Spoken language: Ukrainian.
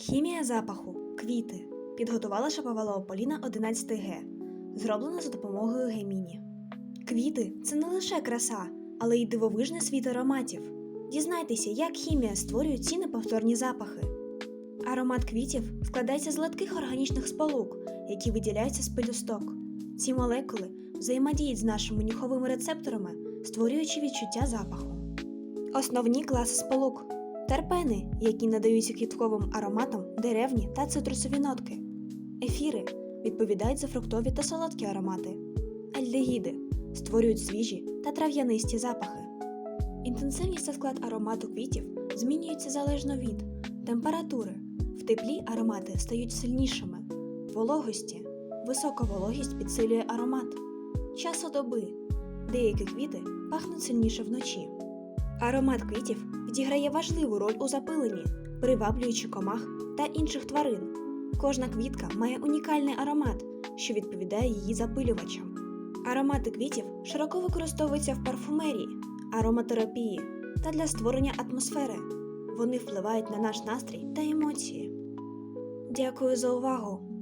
Хімія запаху. Квіти. Підготувала Шаповалова Поліна 11 Г. Зроблено за допомогою Геміні. Квіти це не лише краса, але й дивовижний світ ароматів. Дізнайтеся, як хімія створює ці неповторні запахи. Аромат квітів складається з легких органічних сполук, які виділяються з пелюсток. Ці молекули взаємодіють з нашими нюховими рецепторами, створюючи відчуття запаху. Основні класи сполук терпени, які надаються квітковим ароматам деревні та цитрусові нотки. Ефіри відповідають за фруктові та солодкі аромати. Альдегіди створюють свіжі та трав'янисті запахи. Інтенсивність та склад аромату квітів змінюється залежно від температури. В теплі аромати стають сильнішими, вологості. Висока вологість підсилює аромат. Часу доби. Деякі квіти пахнуть сильніше вночі. Аромат квітів відіграє важливу роль у запиленні, приваблюючи комах та інших тварин. Кожна квітка має унікальний аромат, що відповідає її запилювачам. Аромати квітів широко використовуються в парфумерії, ароматерапії та для створення атмосфери. Вони впливають на наш настрій та емоції. Дякую за увагу!